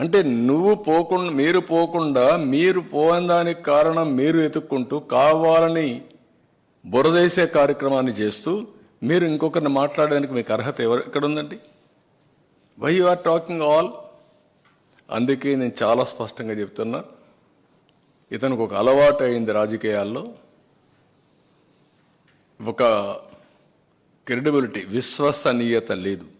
అంటే నువ్వు పోకుండా మీరు పోకుండా మీరు పోవడానికి కారణం మీరు ఎతుక్కుంటూ కావాలని బురదేసే కార్యక్రమాన్ని చేస్తూ మీరు ఇంకొకరిని మాట్లాడడానికి మీకు అర్హత ఎవరు ఎక్కడ ఉందండి? Why you are talking all అందుకే నేను చాలా స్పష్టంగా చెప్తున్నా. ఇతనికి ఒక అలవాటు అయింది రాజకీయాల్లో. ఒక క్రెడిబిలిటీ విశ్వసనీయత లేదు.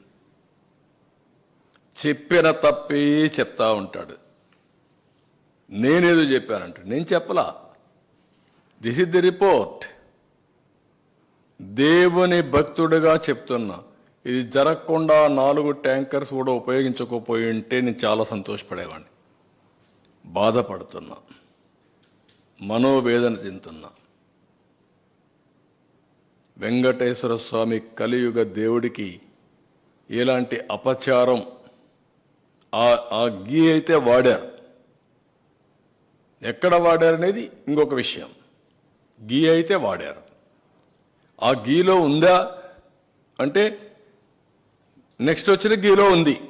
చెప్పిన తప్పే చెప్తా ఉంటాడు. నేనేదో చెప్పానంట. నేను చెప్పలా. దిస్ ఇస్ ది రిపోర్ట్ దేవుని భక్తుడిగా చెప్తున్నా. ఇది జరగకుండా నాలుగు ట్యాంకర్స్ కూడా ఉపయోగించకపోయి ఉంటే నేను చాలా సంతోషపడేవాడిని బాధపడుతున్నా. మనోవేదన చెందుతున్నా. వెంకటేశ్వర స్వామి కలియుగ దేవుడికి ఎలాంటి అపచారం ఆ- గీ అయితే వాడారు. ఎక్కడ వాడారు అనేది ఇంకొక విషయం. గీ అయితే వాడారు. ఆ గీలో ఉందా? అంటే నెక్స్ట్ వచ్చిన గీలో ఉంది.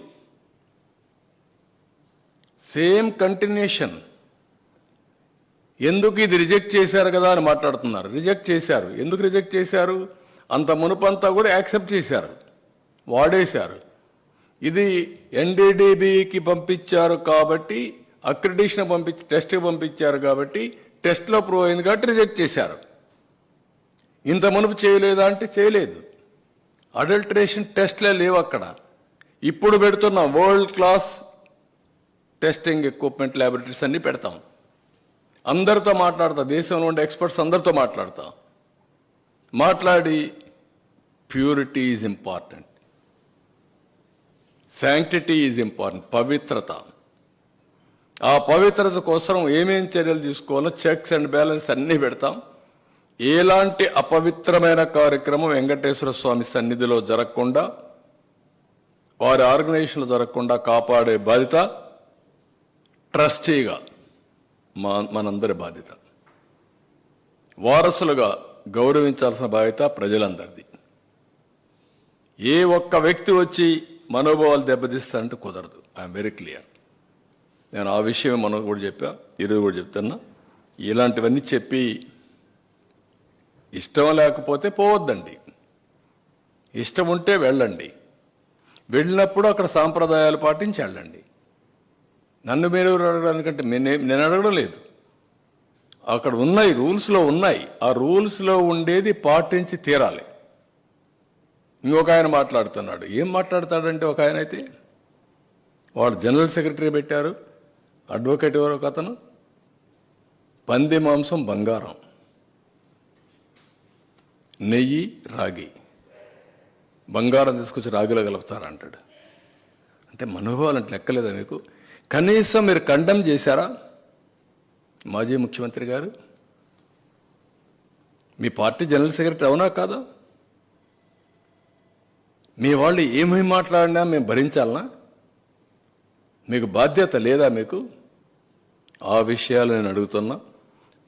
Same continuation. ఎందుకు ఇది రిజెక్ట్ చేశారు కదా అని మాట్లాడుతున్నారు. రిజెక్ట్ చేశారు. ఎందుకు రిజెక్ట్ చేశారు? అంత మునుపంతా కూడా యాక్సెప్ట్ చేశారు. వాడేశారు. ఇది ఎన్డీడీబీకి పంపించారు కాబట్టి అక్రిడిషన్ పంపించి టెస్ట్కి పంపించారు కాబట్టి టెస్ట్లో ప్రూవ్ అయింది కాబట్టి రిజెక్ట్ చేశారు. ఇంత మునుపు చేయలేదా అంటే చేయలేదు. అడల్టరేషన్ టెస్ట్లే లేవు అక్కడ. ఇప్పుడు పెడుతున్న world class testing equipment laboratories అన్నీ పెడతాం. అందరితో మాట్లాడతాం దేశంలో ఉండే ఎక్స్పర్ట్స్ అందరితో మాట్లాడతా. మాట్లాడి purity is important. Sanctity is important పవిత్రత. ఆ పవిత్రత కోసం ఏమేం చర్యలు తీసుకోవాలో చెక్స్ అండ్ బ్యాలెన్స్ అన్నీ పెడతాం. ఎలాంటి అపవిత్రమైన కార్యక్రమం వెంకటేశ్వర స్వామి సన్నిధిలో జరగకుండా వారి ఆర్గనైజేషన్లో జరగకుండా కాపాడే బాధ్యత ట్రస్టీగా మా మనందరి బాధ్యత. వారసులుగా గౌరవించాల్సిన బాధ్యత ప్రజలందరిది. ఏ ఒక్క వ్యక్తి వచ్చి మనోభావాలు దెబ్బతీస్తారంటే కుదరదు. ఐఎమ్ వెరీ క్లియర్ నేను ఆ విషయం మనం కూడా చెప్పా ఈరోజు కూడా చెప్తున్నా. ఇలాంటివన్నీ చెప్పి ఇష్టం లేకపోతే పోవద్దండి. ఇష్టం ఉంటే వెళ్ళండి. వెళ్ళినప్పుడు అక్కడ సాంప్రదాయాలు పాటించి వెళ్ళండి. నన్ను మీరు అడగడానికంటే నేను అడగడం లేదు. అక్కడ ఉన్నాయి రూల్స్లో ఉన్నాయి. ఆ రూల్స్లో ఉండేది పాటించి తీరాలి. ఇంకొక ఆయన మాట్లాడుతున్నాడు. ఏం మాట్లాడతాడంటే ఒక ఆయన అయితే? వాడు జనరల్ సెక్రటరీ పెట్టారు. అడ్వకేట్ ఎవరు ఒక అతను? పంది మాంసం బంగారం. నెయ్యి రాగి. బంగారం తీసుకొచ్చి రాగిలో కలుపుతారంటాడు అంటే మనోభావాలు అంటే లెక్కలేదా మీకు? కనీసం మీరు ఖండం చేశారా? మాజీ ముఖ్యమంత్రి గారు మీ పార్టీ జనరల్ సెక్రటరీ అవునా కాదా? మీ వాళ్ళు ఏమేమి మాట్లాడినా మేము భరించాలనా? మీకు బాధ్యత లేదా మీకు? ఆ విషయాలు నేను అడుగుతున్నా.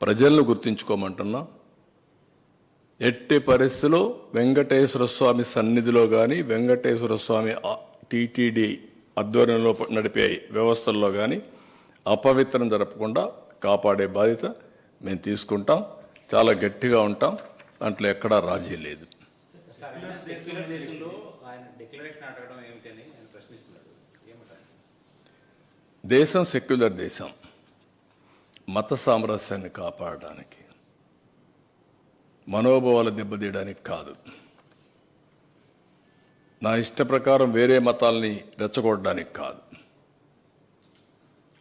ప్రజలను గుర్తించుకోమంటున్నా. ఎట్టి పరిస్థితిలో వెంకటేశ్వర స్వామి సన్నిధిలో కానీ వెంకటేశ్వర స్వామి టీటీడీ ఆధ్వర్యంలో నడిపే వ్యవస్థల్లో కానీ అపవిత్రం జరపకుండా కాపాడే బాధ్యత మేము తీసుకుంటాం. చాలా గట్టిగా ఉంటాం. దాంట్లో ఎక్కడా రాజీ లేదు సెక్యులర్ దేశంలో ఆయన డిక్లరేషన్ అడగడం ఏమిటని ఆయన ప్రశ్నిస్తున్నాడు ఏమంటారు దేశం సెక్యులర్ దేశం. మత సామరస్యాన్ని కాపాడడానికి మనోభావాలు దెబ్బతీయడానికి కాదు. నా ఇష్ట ప్రకారం వేరే మతాల్ని రెచ్చగొట్టడానికి కాదు.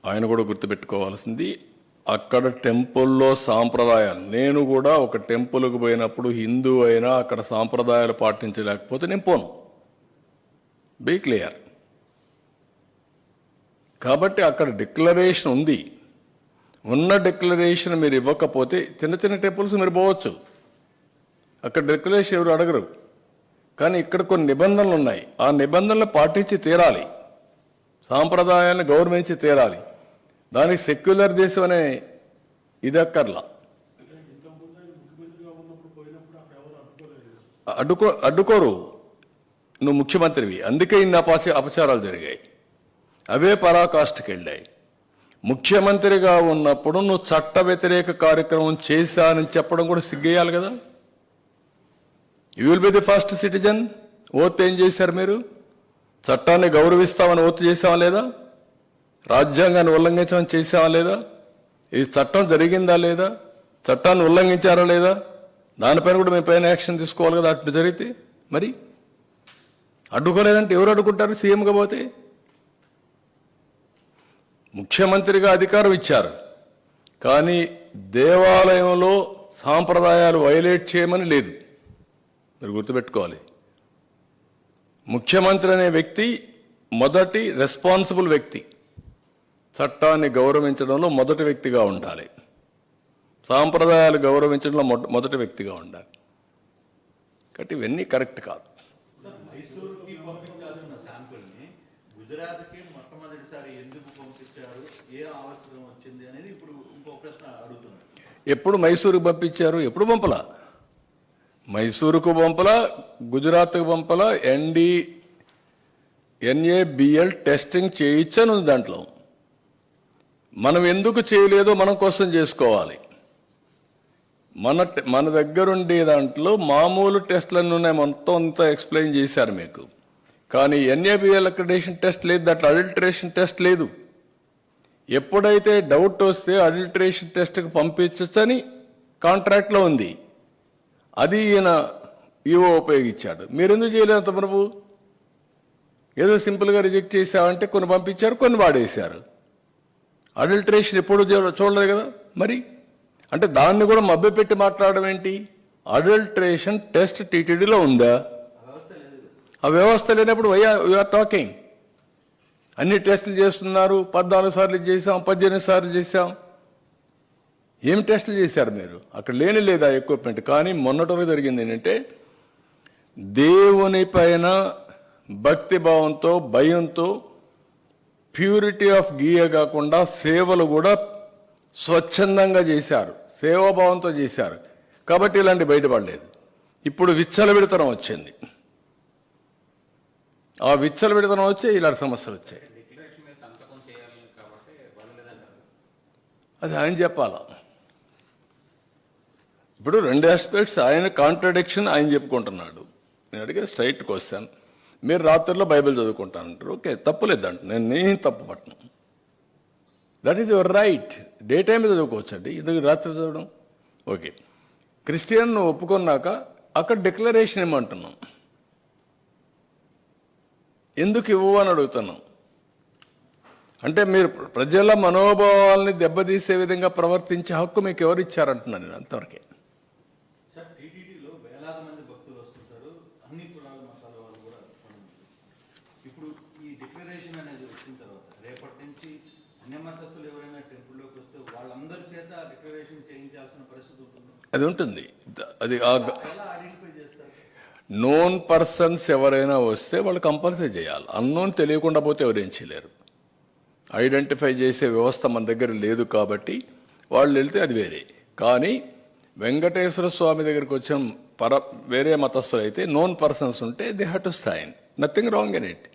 ఆయన కూడా గుర్తుపెట్టుకోవాల్సింది అక్కడ టెంపుల్లో సాంప్రదాయాలు నేను కూడా ఒక టెంపుల్కి పోయినప్పుడు హిందూ అయినా అక్కడ సాంప్రదాయాలు పాటించలేకపోతే నేను పోను. Be clear. కాబట్టి అక్కడ డిక్లరేషన్ ఉంది. ఉన్న డిక్లరేషన్ మీరు ఇవ్వకపోతే చిన్న చిన్న టెంపుల్స్ మీరు పోవచ్చు. అక్కడ డిక్లరేషన్ ఎవరు అడగరు. కానీ ఇక్కడ కొన్ని నిబంధనలు ఉన్నాయి. ఆ నిబంధనలు పాటించి తీరాలి. సాంప్రదాయాన్ని గౌరవించి తీరాలి. దానికి సెక్యులర్ దేశం అనే ఇది అక్కర్లా. అడ్డుకో అడ్డుకోరు. నువ్వు ముఖ్యమంత్రివి. అందుకే ఇన్ని అపాచ అపచారాలు జరిగాయి. అవే పరాకాష్ఠకి వెళ్ళాయి ముఖ్యమంత్రిగా ఉన్నప్పుడు నువ్వు చట్ట వ్యతిరేక కార్యక్రమం చేశానని చెప్పడం కూడా సిగ్గేయాలి కదా. You will be the first citizen oath ఏం చేశారు మీరు? చట్టాన్ని గౌరవిస్తామని ఓత్ చేసావా లేదా? రాజ్యాంగాన్ని ఉల్లంఘించమని చేసావా లేదా? ఇది చట్టం జరిగిందా లేదా? చట్టాన్ని ఉల్లంఘించారా లేదా? దానిపైన కూడా మేము పైన యాక్షన్ తీసుకోవాలి కదా అటు జరిగితే మరి? అడ్డుకోలేదంటే ఎవరు అడ్డుకుంటారు? సీఎంగా పోతే? ముఖ్యమంత్రిగా అధికారం ఇచ్చారు. కానీ దేవాలయంలో సాంప్రదాయాలు వైలేట్ చేయమని లేదు. మీరు గుర్తుపెట్టుకోవాలి. ముఖ్యమంత్రి అనే వ్యక్తి మొదటి రెస్పాన్సిబుల్ వ్యక్తి. చట్టాన్ని గౌరవించడంలో మొదటి వ్యక్తిగా ఉండాలి. సాంప్రదాయాలు గౌరవించడంలో మొదటి వ్యక్తిగా ఉండాలి. కాబట్టి ఇవన్నీ కరెక్ట్ కాదు మైసూరుకి పంపించాల్సిన శాంపుల్ని గుజరాత్కి మొట్టమొదటిసారి ఎందుకు పంపించారు? ఏ అవసరం వచ్చింది అనేది ఇప్పుడు ఇంకో ప్రశ్న అడుగుతున్నారు ఎప్పుడు మైసూరుకు పంపించారు? ఎప్పుడు పంపలా? మైసూరుకు పంపలా గుజరాత్కు పంపలా ఎన్డి ఎన్ఏబిఎల్ టెస్టింగ్ చేయించను ఉంది దాంట్లో. మనం ఎందుకు చేయలేదో మనం కోసం చేసుకోవాలి. మన మన దగ్గరుండే దాంట్లో మామూలు టెస్ట్లన్నీ ఉన్నాయి. మొత్తం అంతా ఎక్స్ప్లెయిన్ చేశారు మీకు. కానీ ఎన్ఏబిఎల్ అక్రిడేషన్ టెస్ట్ లేదు దాంట్లో అడల్టరేషన్ టెస్ట్ లేదు. ఎప్పుడైతే డౌట్ వస్తే అడల్టరేషన్ టెస్ట్కి పంపించని కాంట్రాక్ట్లో ఉంది. అది ఈయన ఈవో ఉపయోగించాడు. మీరెందుకు చేయలేదు అంత ప్రభు? ఏదో సింపుల్గా రిజెక్ట్ చేసామంటే కొన్ని పంపించారు కొన్ని వాడేశారు. అడల్టరేషన్ ఎప్పుడు చూడలేదు కదా మరి? అంటే దాన్ని కూడా మభ్యపెట్టి మాట్లాడడం ఏంటి? అడల్టరేషన్ టెస్ట్ టీటీడీలో ఉందా? ఆ వ్యవస్థ లేనప్పుడు వై ఆర్ టాకింగ్ అన్ని టెస్టులు చేస్తున్నారు పద్నాలుగు సార్లు చేసాం పద్దెనిమిది సార్లు చేసాం ఏం టెస్టులు చేశారు మీరు? అక్కడ లేని లేదా ఎక్విప్మెంట్ కానీ మొన్నటి వరకు జరిగింది ఏంటంటే దేవుని పైన భక్తిభావంతో భయంతో ప్యూరిటీ ఆఫ్ గీయ కాకుండా సేవలు కూడా స్వచ్ఛందంగా చేశారు. సేవాభావంతో చేశారు. కాబట్టి ఇలాంటి బయటపడలేదు. ఇప్పుడు విచ్చలవిడతనం వచ్చింది. ఆ విచ్చలవిడతనం వచ్చి ఇలాంటి సమస్యలు వచ్చాయి. అది ఆయన చెప్పాలా. ఇప్పుడు రెండు ఆస్పెక్ట్స్ ఆయన కాంట్రడిక్షన్ ఆయన చెప్పుకుంటున్నాడు. నేను అడిగే స్ట్రైట్ క్వశ్చన్ మీరు రాత్రిలో బైబిల్ చదువుకుంటానంటారు. ఓకే తప్పులేదంట. నేను నేను తప్పు పట్టను that is your right day time చదువుకోవచ్చు అండి. రాత్రి చదవడం? ఓకే. క్రిస్టియన్ ఒప్పుకున్నాక అక్కడ డిక్లరేషన్ ఏమంటున్నాం? ఎందుకు ఇవ్వు అని అడుగుతున్నాం అంటే మీరు ప్రజల మనోభావాల్ని దెబ్బతీసే విధంగా ప్రవర్తించే హక్కు మీకు ఎవరు ఇచ్చారంటున్నాను నేను అంతవరకే. అది ఉంటుంది. అది ఆ ఎలా ఐడెంటిఫై చేస్తారు నోన్ పర్సన్స్ ఎవరైనా వస్తే వాళ్ళు కంపల్సరీ చేయాలి. అన్నోన్ తెలియకుండా పోతే ఎవరేం చేయలేరు. ఐడెంటిఫై చేసే వ్యవస్థ మన దగ్గర లేదు కాబట్టి వాళ్ళు వెళ్తే అది వేరే. కానీ వెంకటేశ్వర స్వామి దగ్గరికి వచ్చిన పర వేరే మతస్థులు అయితే నోన్ పర్సన్స్ ఉంటే they have to sign nothing wrong in it